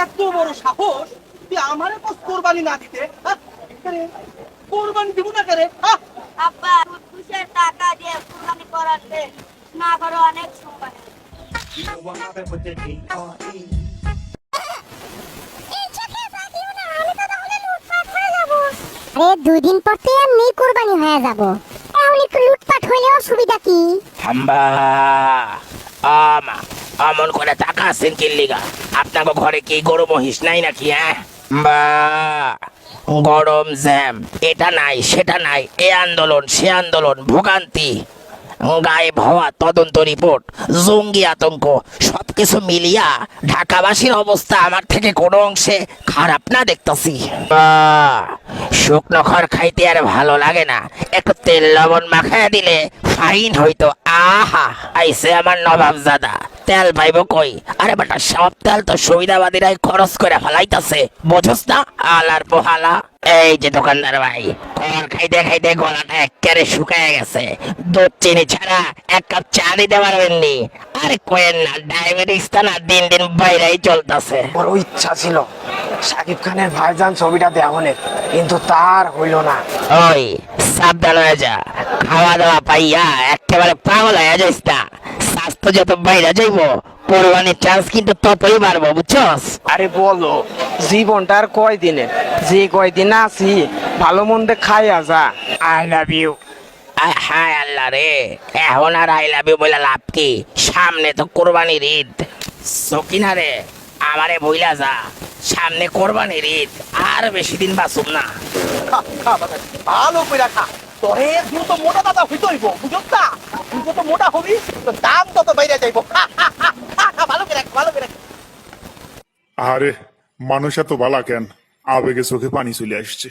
এত বড় সাহস? তুই আমারে কস কোরবানি না দিতে হ্যাঁ? কোরবানি দিব না করে আব্বা ঘুষের টাকা দিয়ে কুরবানি করাতে না করো অনেক সময় আরে দুই দিন পর তো এমনি কোরবানি হয়ে যাব। এখন একটু লুটপাট হইলে অসুবিধা কি? হাম্বা। আমা অমন করে টাকা আছেন কিল্লিগা আপনাকে ঘরে কি গরু মহিষ নাই নাকি হ্যাঁ? বা, গরম জ্যাম, এটা নাই, সেটা নাই, এ আন্দোলন, সে আন্দোলন, ভোগান্তি। গায়েব হওয়া তদন্ত রিপোর্ট, জঙ্গি আতঙ্ক, সবকিছু মিলিয়া ঢাকাবাসীর অবস্থা আমার থেকে কোনো অংশে খারাপ না দেখতেছি। শুকনো খড় খাইতে আর ভালো লাগে না। একটু তেল লবণ মাখাইয়া দিলে ফাইন হইতো। আহা আইসে আমার নবাবজাদা। তেল পাইব কই? আরে বেটা সব তেল তো সুবিধাবাদীরাই খরচ করে ফেলাইতাছে। বোঝস না? আলার পোহালা। এই যে দোকানদার ভাই খড় খাইতে খাইতে গলাটা একেবারে শুকায় গেছে। দুধ চিনি ছাড়া এক কাপ চা দিতে পারবেন নি। আরে কোয়েন না ডায়াবেটিসটা না দিন দিন বাইরেই চলতেছে। বড় ইচ্ছা ছিল। সাকিব খানের ভাইজান ছবিটা দেওয়ানের কিন্তু তার হইল না। ওই সাবধান হয়ে যা। খাওয়া দাওয়া পাইয়া একেবারে পাগল হয়ে যাইস না স্বাস্থ্য যত বাইরে যাইব কোরবানির চান্স কিন্তু ততই বাড়বো বুঝছস? আরে বলো জীবনটা আর কয় দিনে যে কয়দিন আছি ভালো মন্দে খাইয়া যা। আই লাভ ইউ হায় আল্লাহ রে। এখন আর আই লাভ ইউ বলে লাভ কি? সামনে তো কোরবানির ঈদ। সকিনা রে আমারে বইলা যা। সামনে কোরবানির ঈদ আর বেশি দিন বাঁচুম না। ভালো করে খা। তোরে দ্রুত মোটা দাদা হইতে হইব বুঝছ মোটা হবি, তো দাম তত বাইরে যাইব। ভালো করে ভালো করে। আরে, মানুষ এত বালা কেন? আবেগে চোখে পানি চলে আসছে।